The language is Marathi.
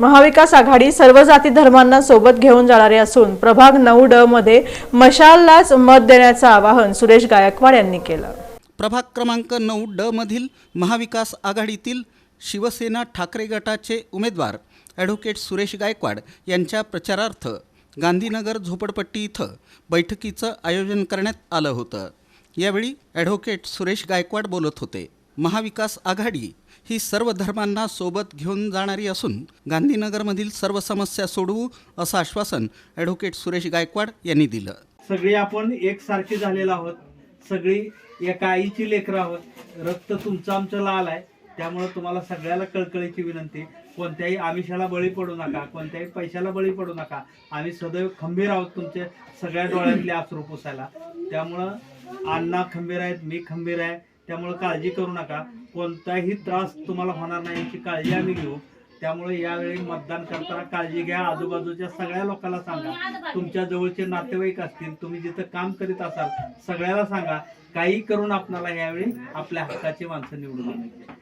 महाविकास आघाडी सर्व जाती धर्मांना सोबत घेऊन जाणारे असून प्रभाग नऊ ड मध्ये मशाललाच मत देण्याचं आवाहन सुरेश गायकवाड यांनी केलं. प्रभाग क्रमांक नऊ ड मधील महाविकास आघाडीतील शिवसेना ठाकरे गटाचे उमेदवार ॲडव्होकेट सुरेश गायकवाड यांच्या प्रचारार्थ गांधीनगर झोपडपट्टी इथं बैठकीचं आयोजन करण्यात आलं होतं. यावेळी ॲडव्होकेट सुरेश गायकवाड बोलत होते. महाविकास आघाडी ही सर्व धर्मांना सोबत घेऊन जाणारी असून गांधीनगरमधील सर्व समस्या सोडवू असं आश्वासन ॲडव्होकेट सुरेश गायकवाड यांनी दिलं. सगळी आपण एकसारखे झालेलो आहोत. सगळी एका आईची लेकरं आहोत. रक्त तुमचं आमचं लाल आहे. त्यामुळे तुम्हाला सगळ्याला कळकळीची विनंती. कोणत्याही आमिषाला बळी पडू नका. कोणत्याही पैशाला बळी पडू नका. आम्ही सदैव खंबीर आहोत तुमच्या सगळ्या डोळ्यातले आसरू पुसायला. त्यामुळं अण्णा खंबीर आहेत मी खंबीर आहे. त्यामुळे काळजी करू नका. कोणताही त्रास तुम्हाला होणार नाही याची काळजी आम्ही घेऊ. त्यामुळे यावेळी मतदान करताना काळजी घ्या. आजूबाजूच्या सगळ्या लोकांना सांगा. तुमच्या जवळचे नातेवाईक असतील तुम्ही जिथं काम करीत असाल सगळ्याला सांगा. काही करून आपणाला यावेळी आपल्या हक्काची माणसं निवडून आणायची.